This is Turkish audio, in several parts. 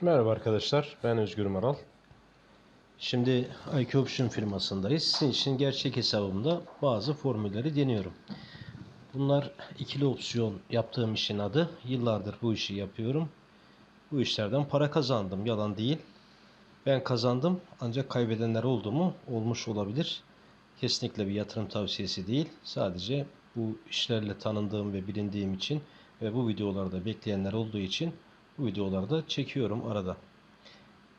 Merhaba arkadaşlar, ben Özgür Maral. Şimdi IQ Option firmasındayız. Sizin için gerçek hesabımda bazı formülleri deniyorum. Bunlar ikili opsiyon yaptığım işin adı. Yıllardır bu işi yapıyorum. Bu işlerden para kazandım, yalan değil. Ben kazandım ancak kaybedenler oldu mu? Olmuş olabilir. Kesinlikle bir yatırım tavsiyesi değil. Sadece bu işlerle tanındığım ve bilindiğim için ve bu videolarda bekleyenler olduğu için bu videolarda çekiyorum arada.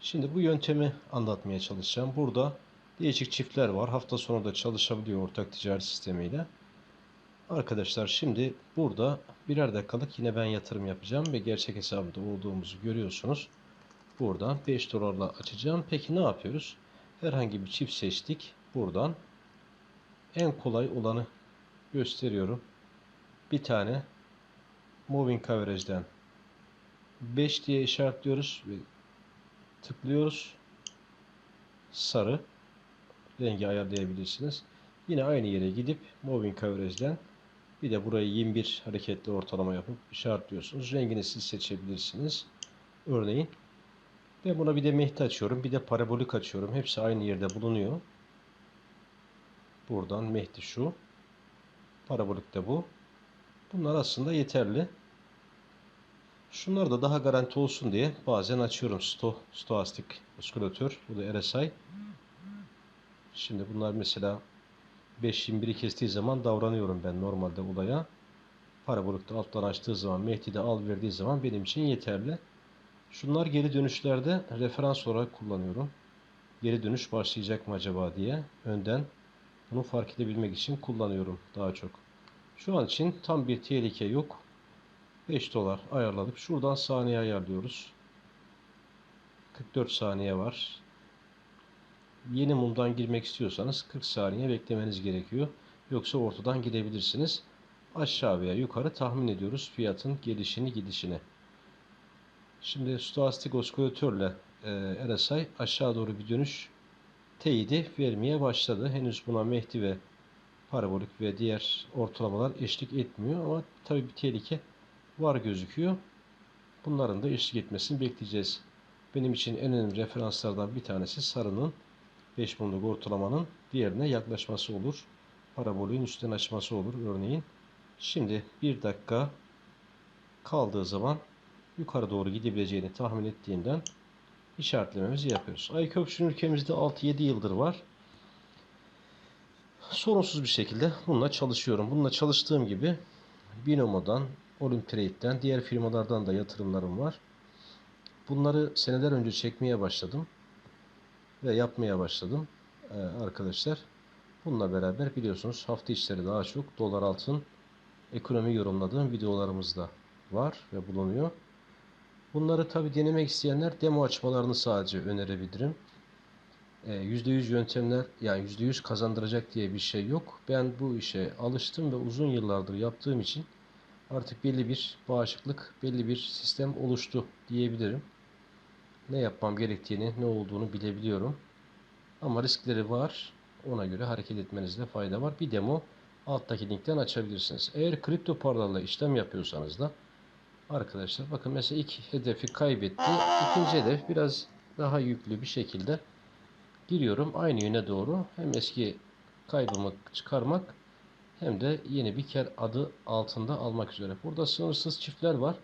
Şimdi bu yöntemi anlatmaya çalışacağım. Burada değişik çiftler var. Hafta sonu da çalışabiliyor ortak ticaret sistemiyle. Arkadaşlar şimdi burada birer dakikalık yine ben yatırım yapacağım ve gerçek hesabımda olduğumuzu görüyorsunuz. Buradan 5 dolarla açacağım. Peki ne yapıyoruz? Herhangi bir çift seçtik. Buradan en kolay olanı gösteriyorum. Bir tane Moving Coverage'den 5 diye işaretliyoruz ve tıklıyoruz. Sarı rengi ayarlayabilirsiniz. Yine aynı yere gidip Moving Coverage'den bir de burayı 21 hareketli ortalama yapıp işaretliyorsunuz. Rengini siz seçebilirsiniz. Örneğin ben buna bir de mehdi açıyorum. Bir de parabolik açıyorum. Hepsi aynı yerde bulunuyor. Buradan mehdi şu. Parabolik de bu. Bunlar aslında yeterli. Şunlar da daha garanti olsun diye bazen açıyorum. Sto, stoastik oskülatör. Bu da RSI. Şimdi bunlar mesela 5.21'i kestiği zaman davranıyorum ben normalde olaya. Parabolikte alttan açtığı zaman, Mehdi de al verdiği zaman benim için yeterli. Şunlar geri dönüşlerde referans olarak kullanıyorum. Geri dönüş başlayacak mı acaba diye önden bunu fark edebilmek için kullanıyorum daha çok. Şu an için tam bir tehlike yok. 5 dolar ayarladık. Şuradan saniye ayarlıyoruz. 44 saniye var. Yeni mumdan girmek istiyorsanız 40 saniye beklemeniz gerekiyor. Yoksa ortadan gidebilirsiniz. Aşağı veya yukarı tahmin ediyoruz fiyatın gelişini gidişini. Şimdi stoastik oskülatörle e, RSI aşağı doğru bir dönüş teyidi vermeye başladı. Henüz buna Mehdi ve parabolik ve diğer ortalamalar eşlik etmiyor ama tabii bir tehlike var gözüküyor. Bunların da eşlik etmesini bekleyeceğiz. Benim için en önemli referanslardan bir tanesi sarının 5 mumluk ortalamanın diğerine yaklaşması olur. Parabolün üstten açması olur örneğin. Şimdi bir dakika kaldığı zaman yukarı doğru gidebileceğini tahmin ettiğimden işaretlememizi yapıyoruz. iCoption ülkemizde 6-7 yıldır var. Sorunsuz bir şekilde bununla çalışıyorum. Bununla çalıştığım gibi Binomo'dan, Olymtrade'den, diğer firmalardan da yatırımlarım var. Bunları seneler önce çekmeye başladım ve yapmaya başladım ee, arkadaşlar. Bununla beraber biliyorsunuz hafta içleri daha çok dolar altın ekonomi yorumladığım videolarımız da var ve bulunuyor. Bunları tabi denemek isteyenler demo açmalarını sadece önerebilirim. %100 yöntemler yani %100 kazandıracak diye bir şey yok. Ben bu işe alıştım ve uzun yıllardır yaptığım için artık belli bir bağışıklık, belli bir sistem oluştu diyebilirim. Ne yapmam gerektiğini, ne olduğunu bilebiliyorum. Ama riskleri var. Ona göre hareket etmenizde fayda var. Bir demo alttaki linkten açabilirsiniz. Eğer kripto paralarla işlem yapıyorsanız da arkadaşlar bakın mesela ilk hedefi kaybetti. İkinci hedef biraz daha yüklü bir şekilde giriyorum aynı yöne doğru. Hem eski kaybımı çıkarmak hem de yeni bir kar adı altında almak üzere. Burada sınırsız çiftler var.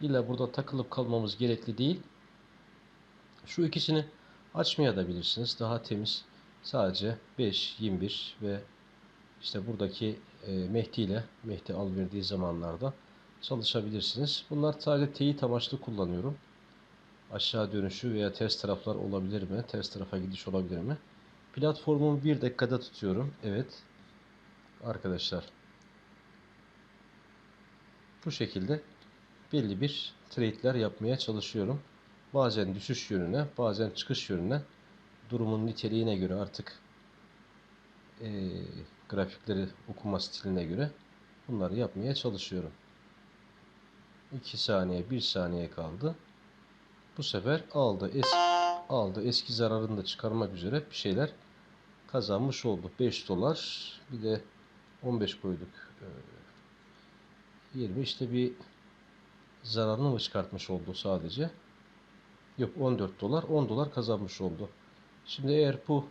İlla burada takılıp kalmamız gerekli değil. Şu ikisini açmaya da bilirsiniz. Daha temiz. Sadece 5, 21 ve işte buradaki e, Mehdi ile Mehdi al verdiği zamanlarda çalışabilirsiniz. Bunlar sadece teyit amaçlı kullanıyorum. Aşağı dönüşü veya ters taraflar olabilir mi? Ters tarafa gidiş olabilir mi? Platformumu bir dakikada tutuyorum. Evet. Arkadaşlar. Bu şekilde belli bir trade'ler yapmaya çalışıyorum. Bazen düşüş yönüne, bazen çıkış yönüne durumun niteliğine göre artık e, grafikleri okuma stiline göre bunları yapmaya çalışıyorum. 2 saniye, 1 saniye kaldı. Bu sefer aldı, es aldı. Eski zararını da çıkarmak üzere bir şeyler kazanmış oldu. 5 dolar, bir de 15 koyduk. Ee, 20 işte bir zararını mı çıkartmış oldu sadece. Yok 14 dolar 10 dolar kazanmış oldu. Şimdi eğer bu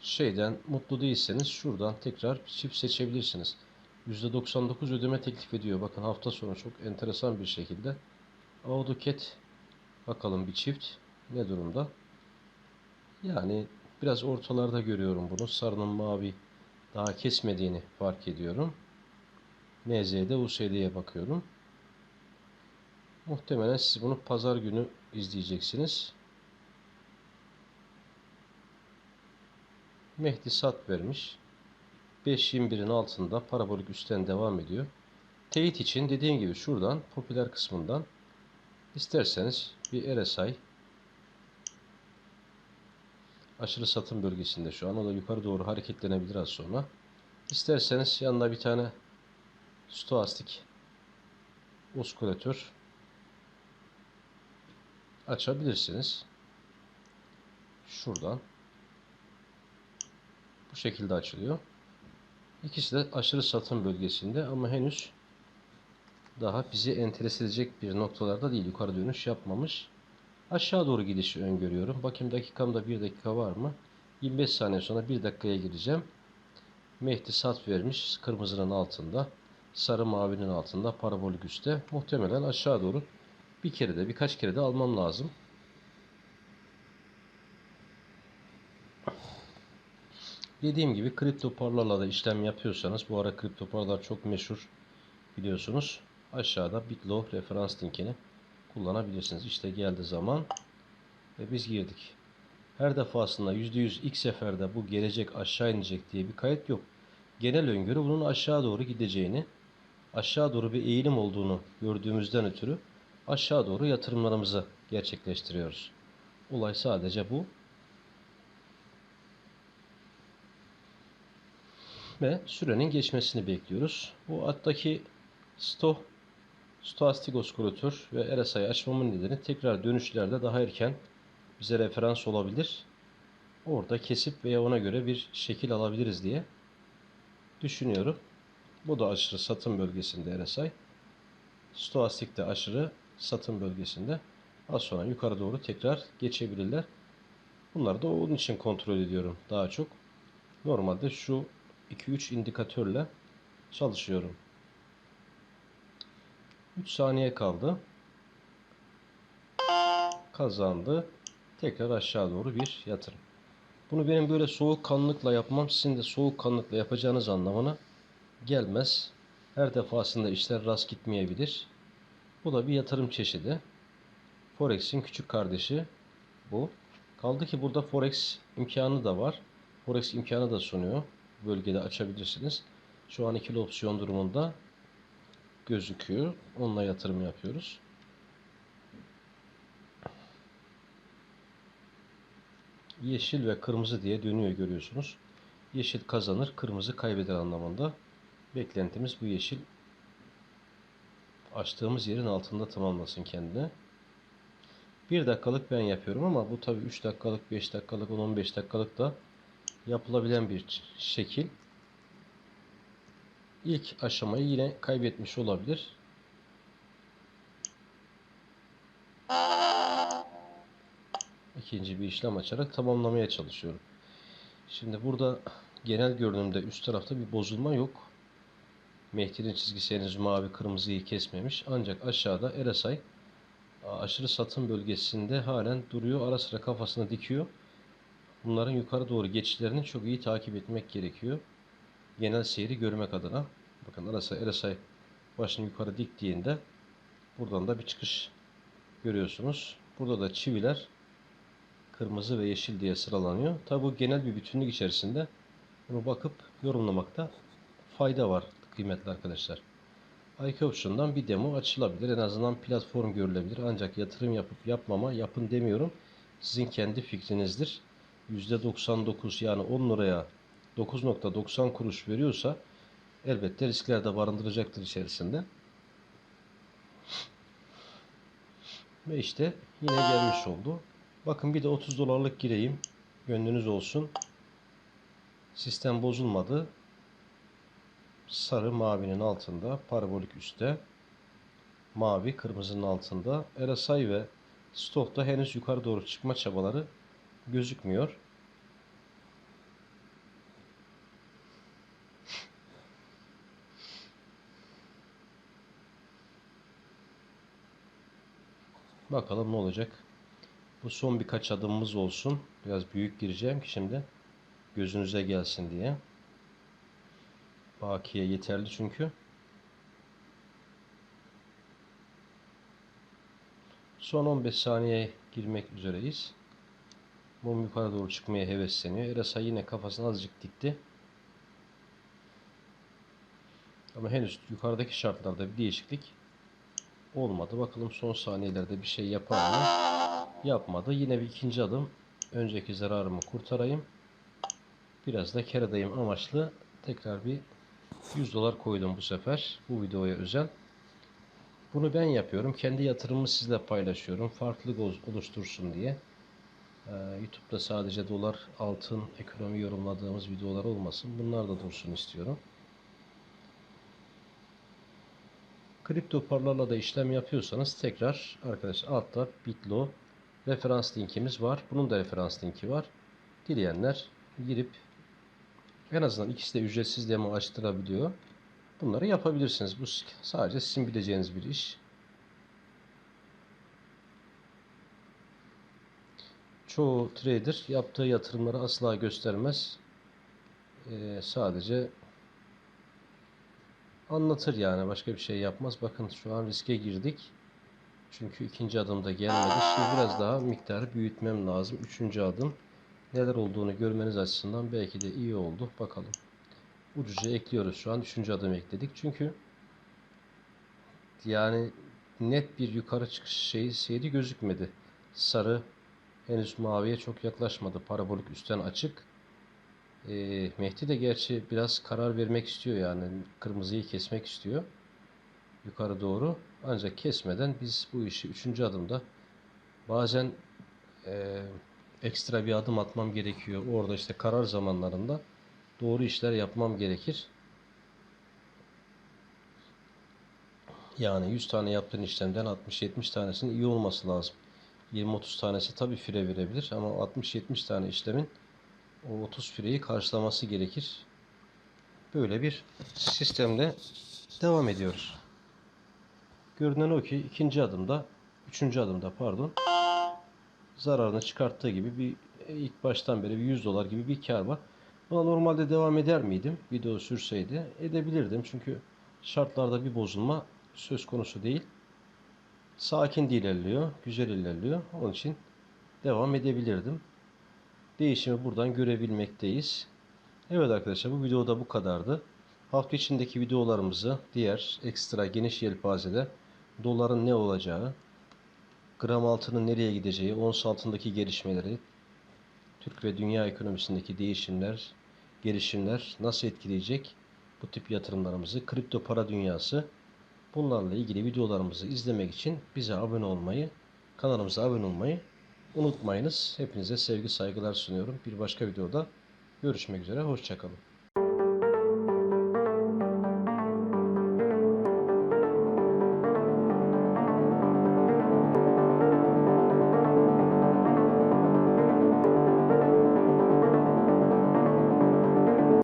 şeyden mutlu değilseniz şuradan tekrar bir çift seçebilirsiniz. %99 ödeme teklif ediyor. Bakın hafta sonu çok enteresan bir şekilde. AutoCAD bakalım bir çift ne durumda? Yani biraz ortalarda görüyorum bunu. Sarının mavi daha kesmediğini fark ediyorum. NZ'de USD'ye bakıyorum. Muhtemelen siz bunu pazar günü izleyeceksiniz. Mehdi sat vermiş. 5.21'in altında parabolik üstten devam ediyor. Teyit için dediğim gibi şuradan popüler kısmından isterseniz bir RSI aşırı satım bölgesinde şu an o da yukarı doğru hareketlenebilir az sonra. İsterseniz yanına bir tane stoastik oskülatör açabilirsiniz. Şuradan bu şekilde açılıyor. İkisi de aşırı satım bölgesinde ama henüz daha bizi enterese edecek bir noktalarda değil. Yukarı dönüş yapmamış. Aşağı doğru gidişi öngörüyorum. Bakayım dakikamda bir dakika var mı? 25 saniye sonra bir dakikaya gireceğim. Mehdi sat vermiş. Kırmızının altında. Sarı mavinin altında. Parabolik üstte. Muhtemelen aşağı doğru bir kere de birkaç kere de almam lazım. Dediğim gibi kripto paralarla da işlem yapıyorsanız bu ara kripto paralar çok meşhur biliyorsunuz. Aşağıda Bitlo referans linkini kullanabilirsiniz. İşte geldi zaman ve biz girdik. Her defasında %100 ilk seferde bu gelecek aşağı inecek diye bir kayıt yok. Genel öngörü bunun aşağı doğru gideceğini, aşağı doğru bir eğilim olduğunu gördüğümüzden ötürü aşağı doğru yatırımlarımızı gerçekleştiriyoruz. Olay sadece bu. Ve sürenin geçmesini bekliyoruz. Bu alttaki sto, stoastik oskülatör ve RSI açmamın nedeni tekrar dönüşlerde daha erken bize referans olabilir. Orada kesip veya ona göre bir şekil alabiliriz diye düşünüyorum. Bu da aşırı satım bölgesinde RSI. Stoastik de aşırı satım bölgesinde. Az sonra yukarı doğru tekrar geçebilirler. Bunları da onun için kontrol ediyorum daha çok. Normalde şu 2-3 indikatörle çalışıyorum. 3 saniye kaldı. Kazandı. Tekrar aşağı doğru bir yatırım. Bunu benim böyle soğukkanlılıkla yapmam sizin de soğukkanlılıkla yapacağınız anlamına gelmez. Her defasında işler rast gitmeyebilir. Bu da bir yatırım çeşidi. Forex'in küçük kardeşi bu. Kaldı ki burada Forex imkanı da var. Forex imkanı da sunuyor. Bölgede açabilirsiniz. Şu an ikili opsiyon durumunda gözüküyor. Onunla yatırım yapıyoruz. Yeşil ve kırmızı diye dönüyor görüyorsunuz. Yeşil kazanır, kırmızı kaybeder anlamında. Beklentimiz bu yeşil açtığımız yerin altında tamamlasın kendini. 1 dakikalık ben yapıyorum ama bu tabi 3 dakikalık, 5 dakikalık, 10-15 dakikalık da yapılabilen bir şekil. İlk aşamayı yine kaybetmiş olabilir. İkinci bir işlem açarak tamamlamaya çalışıyorum. Şimdi burada genel görünümde üst tarafta bir bozulma yok. Mehdi'nin çizgisi henüz mavi kırmızıyı kesmemiş. Ancak aşağıda RSI aşırı satım bölgesinde halen duruyor. Ara sıra kafasını dikiyor. Bunların yukarı doğru geçişlerini çok iyi takip etmek gerekiyor. Genel seyri görmek adına. Bakın arası RSI başını yukarı diktiğinde buradan da bir çıkış görüyorsunuz. Burada da çiviler kırmızı ve yeşil diye sıralanıyor. Tabi bu genel bir bütünlük içerisinde bunu bakıp yorumlamakta fayda var kıymetli arkadaşlar. IQ Option'dan bir demo açılabilir. En azından platform görülebilir. Ancak yatırım yapıp yapmama yapın demiyorum. Sizin kendi fikrinizdir. %99 yani 10 liraya 9.90 kuruş veriyorsa elbette riskler de barındıracaktır içerisinde. Ve işte yine gelmiş oldu. Bakın bir de 30 dolarlık gireyim. Gönlünüz olsun. Sistem bozulmadı. Sarı mavinin altında, parabolik üstte. Mavi kırmızının altında. RSI ve Stokta henüz yukarı doğru çıkma çabaları gözükmüyor. Bakalım ne olacak. Bu son birkaç adımımız olsun. Biraz büyük gireceğim ki şimdi gözünüze gelsin diye. Bakiye yeterli çünkü. Son 15 saniye girmek üzereyiz. Mum yukarı doğru çıkmaya hevesleniyor. Erasa yine kafasını azıcık dikti. Ama henüz yukarıdaki şartlarda bir değişiklik olmadı. Bakalım son saniyelerde bir şey yapar mı? Yapmadı. Yine bir ikinci adım. Önceki zararımı kurtarayım. Biraz da kar edeyim amaçlı tekrar bir 100 dolar koydum bu sefer. Bu videoya özel. Bunu ben yapıyorum. Kendi yatırımımı sizle paylaşıyorum. Farklılık oluştursun diye. Ee, YouTube'da sadece dolar, altın, ekonomi yorumladığımız videolar olmasın. Bunlar da dursun istiyorum. Kripto paralarla da işlem yapıyorsanız tekrar arkadaşlar altta Bitlo referans linkimiz var. Bunun da referans linki var. Dileyenler girip en azından ikisi de ücretsiz demo açtırabiliyor. Bunları yapabilirsiniz. Bu sadece sizin bileceğiniz bir iş. Çoğu trader yaptığı yatırımları asla göstermez. Ee, sadece anlatır yani başka bir şey yapmaz. Bakın şu an riske girdik. Çünkü ikinci adımda gelmedi. Şimdi biraz daha miktarı büyütmem lazım. Üçüncü adım. Neler olduğunu görmeniz açısından belki de iyi oldu. Bakalım. Ucuca ekliyoruz şu an. Üçüncü adım ekledik. Çünkü yani net bir yukarı çıkış şeyi seyri gözükmedi. Sarı henüz maviye çok yaklaşmadı. Parabolik üstten açık. E, Mehdi de gerçi biraz karar vermek istiyor yani kırmızıyı kesmek istiyor yukarı doğru. Ancak kesmeden biz bu işi üçüncü adımda bazen e, ekstra bir adım atmam gerekiyor. Orada işte karar zamanlarında doğru işler yapmam gerekir. Yani 100 tane yaptığın işlemden 60-70 tanesinin iyi olması lazım. 20-30 tanesi tabii fire verebilir ama 60-70 tane işlemin o 30 fireyi karşılaması gerekir. Böyle bir sistemle devam ediyoruz. Görünen o ki ikinci adımda, üçüncü adımda pardon zararını çıkarttığı gibi bir ilk baştan beri bir 100 dolar gibi bir kar var. Buna normalde devam eder miydim? Video sürseydi edebilirdim. Çünkü şartlarda bir bozulma söz konusu değil. Sakin ilerliyor, güzel ilerliyor. Onun için devam edebilirdim. Değişimi buradan görebilmekteyiz. Evet arkadaşlar bu videoda bu kadardı. Hafta içindeki videolarımızı diğer ekstra geniş yelpazede doların ne olacağı, gram altının nereye gideceği, ons altındaki gelişmeleri, Türk ve dünya ekonomisindeki değişimler, gelişimler nasıl etkileyecek bu tip yatırımlarımızı, kripto para dünyası bunlarla ilgili videolarımızı izlemek için bize abone olmayı, kanalımıza abone olmayı unutmayınız. Hepinize sevgi saygılar sunuyorum. Bir başka videoda görüşmek üzere. Hoşçakalın.